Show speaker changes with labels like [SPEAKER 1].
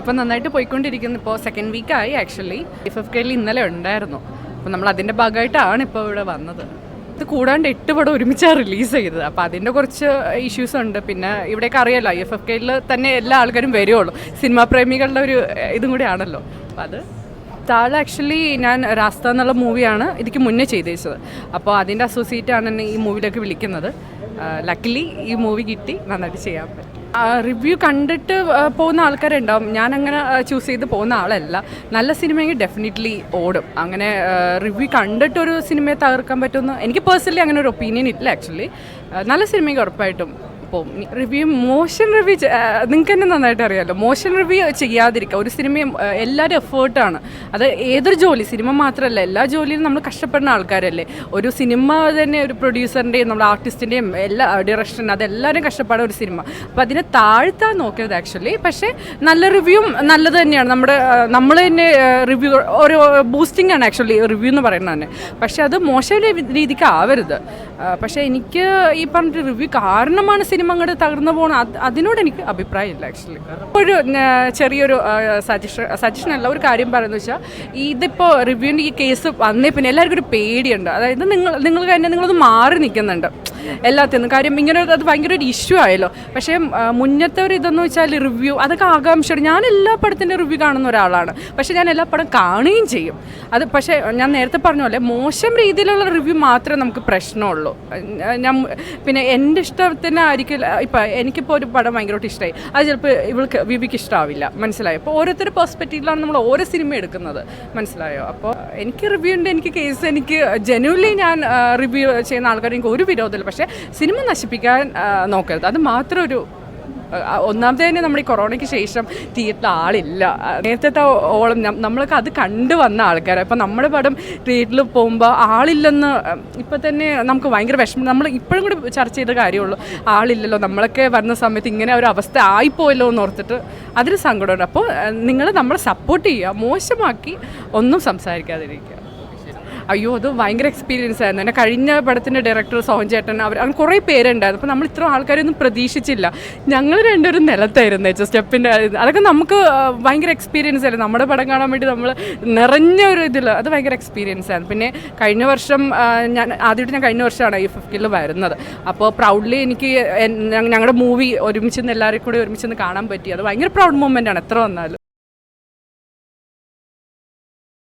[SPEAKER 1] ഇപ്പം നന്നായിട്ട് പോയിക്കൊണ്ടിരിക്കുന്നു. ഇപ്പോൾ സെക്കൻഡ് വീക്കായി ആക്ച്വലി എഫ് എഫ് കെയിൽ ഇന്നലെ ഉണ്ടായിരുന്നു. അപ്പോൾ നമ്മൾ അതിന്റെ ഭാഗമായിട്ടാണ് ഇപ്പോൾ ഇവിടെ വന്നത്. ഇത് കൂടാണ്ട് എട്ട് പടം ഒരുമിച്ചാണ് റിലീസ് ചെയ്തത്. അപ്പോൾ അതിന്റെ കുറച്ച് ഇഷ്യൂസ് ഉണ്ട്. പിന്നെ ഇവിടെയൊക്കെ അറിയാലോ എഫ് എഫ് കെയിൽ തന്നെ എല്ലാ ആൾക്കാരും വരുവുള്ളൂ. സിനിമാ പ്രേമികളുടെ ഒരു ഇതും കൂടി ആണല്ലോ. അപ്പോൾ അത് താഴെ ആക്ച്വലി ഞാൻ രാസ്ത എന്നുള്ള മൂവിയാണ് ഇതിക്ക് മുന്നേ ചെയ്തേച്ചത്. അപ്പോൾ അതിന്റെ അസോസിയേറ്റ് ആണ് എന്നെ ഈ മൂവിയിലേക്ക് വിളിക്കുന്നത്. ലക്കിലി ഈ മൂവി കിട്ടി. നന്നായിട്ട് ചെയ്യാൻ പറ്റും. റിവ്യൂ കണ്ടിട്ട് പോകുന്ന ആൾക്കാരുണ്ടാവും. ഞാൻ അങ്ങനെ ചൂസ് ചെയ്ത് പോകുന്ന ആളല്ല. നല്ല സിനിമയെങ്കിൽ ഡെഫിനറ്റ്ലി ഓടും. അങ്ങനെ റിവ്യൂ കണ്ടിട്ടൊരു സിനിമയെ തകർക്കാൻ പറ്റുമെന്ന് എനിക്ക് പേഴ്സണലി അങ്ങനെ ഒരു ഒപ്പീനിയൻ ഇല്ല ആക്ച്വലി നല്ല സിനിമയ്ക്ക് ഉറപ്പായിട്ടും പോകും റിവ്യൂ മോശം റിവ്യൂ നിങ്ങൾക്ക് തന്നെ നന്നായിട്ട് അറിയാമല്ലോ മോശം റിവ്യൂ ചെയ്യാതിരിക്കുക ഒരു സിനിമയും എല്ലാവരും എഫേർട്ടാണ് അത് ഏതൊരു ജോലി സിനിമ മാത്രമല്ല എല്ലാ ജോലിയിലും നമ്മൾ കഷ്ടപ്പെടുന്ന ആൾക്കാരല്ലേ. ഒരു സിനിമ തന്നെ ഒരു പ്രൊഡ്യൂസറിന്റെയും നമ്മുടെ ആർട്ടിസ്റ്റിന്റെയും എല്ലാ ഡയറക്ഷൻ അതെല്ലാവരും കഷ്ടപ്പാടും ഒരു സിനിമ അപ്പോൾ അതിനെ താഴ്ത്താൻ നോക്കരുത് ആക്ച്വലി പക്ഷേ നല്ല റിവ്യൂവും നല്ലത് തന്നെയാണ്. നമ്മുടെ നമ്മൾ തന്നെ റിവ്യൂ ഒരു ബൂസ്റ്റിംഗ് ആണ് ആക്ച്വലി റിവ്യൂ എന്ന് പറയുന്നത് തന്നെ. പക്ഷേ അത് മോശം രീതിക്ക് ആവരുത് പക്ഷേ എനിക്ക് ഈ പറഞ്ഞിട്ട് റിവ്യൂ കാരണമാണ് സിനിമ അങ്ങോട്ട് തകർന്നു പോകണം അത് അതിനോട് എനിക്ക് അഭിപ്രായമില്ല ആക്ച്വലി ഒരു ചെറിയൊരു സജഷൻ സജഷൻ അല്ല ഒരു കാര്യം പറയുന്നത് വെച്ചാൽ ഇതിപ്പോൾ റിവ്യൂവിന്റെ ഈ കേസ് വന്നേ പിന്നെ എല്ലാവർക്കും ഒരു പേടിയുണ്ട്. അതായത് നിങ്ങൾ നിങ്ങൾ തന്നെ നിങ്ങളത് മാറി നിൽക്കുന്നുണ്ട്. എല്ലാത്തിനും. കാര്യം ഇങ്ങനെ അത് ഭയങ്കര ഒരു ഇഷ്യൂ ആയല്ലോ. പക്ഷേ മുന്നത്തെ ഒരു ഇതെന്ന് വെച്ചാൽ റിവ്യൂ അതൊക്കെ ആകാംക്ഷയോടെ ഞാൻ എല്ലാ പടത്തിന്റെ റിവ്യൂ കാണുന്ന ഒരാളാണ്. പക്ഷേ ഞാൻ എല്ലാ പടം കാണുകയും ചെയ്യും. അത് പക്ഷേ ഞാൻ നേരത്തെ പറഞ്ഞ പോലെ മോശം രീതിയിലുള്ള റിവ്യൂ മാത്രമേ നമുക്ക് പ്രശ്നമുള്ളൂ. ഞാൻ പിന്നെ എന്റെ ഇഷ്ടത്തിന് ആയിരിക്കില്ല ഇപ്പം എനിക്കിപ്പോൾ ഒരു പടം ഭയങ്കരമായിട്ട് ഇഷ്ടമായി അത് ചിലപ്പോൾ ഇവൾക്ക് വിവിക്ക് ഇഷ്ടമാവില്ല മനസ്സിലായോ? അപ്പോൾ ഓരോരുത്തരുടെ പെർസ്പെക്റ്റീവിലാണ് നമ്മൾ ഓരോ സിനിമ എടുക്കുന്നത്. മനസ്സിലായോ? അപ്പോൾ എനിക്ക് റിവ്യൂ ഉണ്ട് എനിക്ക് കേസ് എനിക്ക് ജനുവലി ഞാൻ റിവ്യൂ ചെയ്യുന്ന ആൾക്കാർ എനിക്ക് ഒരു വിരോധമില്ല. പക്ഷേ സിനിമ നശിപ്പിക്കാൻ നോക്കരുത്. അത് മാത്രം ഒരു ഒന്നാമത്തെ തന്നെ നമ്മൾ ഈ കൊറോണയ്ക്ക് ശേഷം തിയേറ്ററിൽ ആളില്ല. നേരത്തെ ഓളം നമ്മൾക്ക് അത് കണ്ടു വന്ന ആൾക്കാരാണ് ഇപ്പം നമ്മുടെ പടം തിയേറ്ററിൽ പോകുമ്പോൾ ആളില്ലെന്ന് ഇപ്പം തന്നെ നമുക്ക് ഭയങ്കര വിഷമം. നമ്മൾ ഇപ്പോഴും കൂടി ചർച്ച ചെയ്ത കാര്യമുള്ളൂ. ആളില്ലല്ലോ. നമ്മളൊക്കെ വരുന്ന സമയത്ത് ഇങ്ങനെ ഒരു അവസ്ഥ ആയിപ്പോയല്ലോ എന്ന് ഓർത്തിട്ട് അതിന് സങ്കടമുണ്ട്. അപ്പോൾ നിങ്ങൾ നമ്മളെ സപ്പോർട്ട് ചെയ്യുക. മോശമാക്കി ഒന്നും സംസാരിക്കാതിരിക്കുക. അയ്യോ അത് ഭയങ്കര എക്സ്പീരിയൻസ് ആയിരുന്നു. എന്റെ കഴിഞ്ഞ പടത്തിന്റെ ഡയറക്ടർ സോഹൻ ചേട്ടൻ അവർ അങ്ങനെ കുറേ പേരുണ്ടായിരുന്നു അപ്പോൾ നമ്മൾ ഇത്ര ആൾക്കാരൊന്നും പ്രതീക്ഷിച്ചില്ല. ഞങ്ങൾ രണ്ടുപേരും നിലത്തായിരുന്നു. സ്റ്റെപ്പിന്റെ അതൊക്കെ നമുക്ക് ഭയങ്കര എക്സ്പീരിയൻസ് ആയിരുന്നു. നമ്മുടെ പടം കാണാൻ വേണ്ടി നമ്മൾ നിറഞ്ഞ ഒരു ഇതിൽ അത് ഭയങ്കര എക്സ്പീരിയൻസ് ആയിരുന്നു. പിന്നെ കഴിഞ്ഞ വർഷം ഞാൻ ആദ്യമായിട്ട് ഞാൻ കഴിഞ്ഞ വർഷമാണ് ഈ ഫിഫ്റ്റിൽ വരുന്നത്. അപ്പോൾ പ്രൗഡ്ലി എനിക്ക് ഞങ്ങളുടെ മൂവി ഒരുമിച്ച് നിന്ന് എല്ലാവരും കൂടി ഒരുമിച്ച് നിന്ന് കാണാൻ പറ്റി. അത് ഭയങ്കര പ്രൗഡ് മൂമെന്റ് ആണ്. എത്ര വന്നാലും.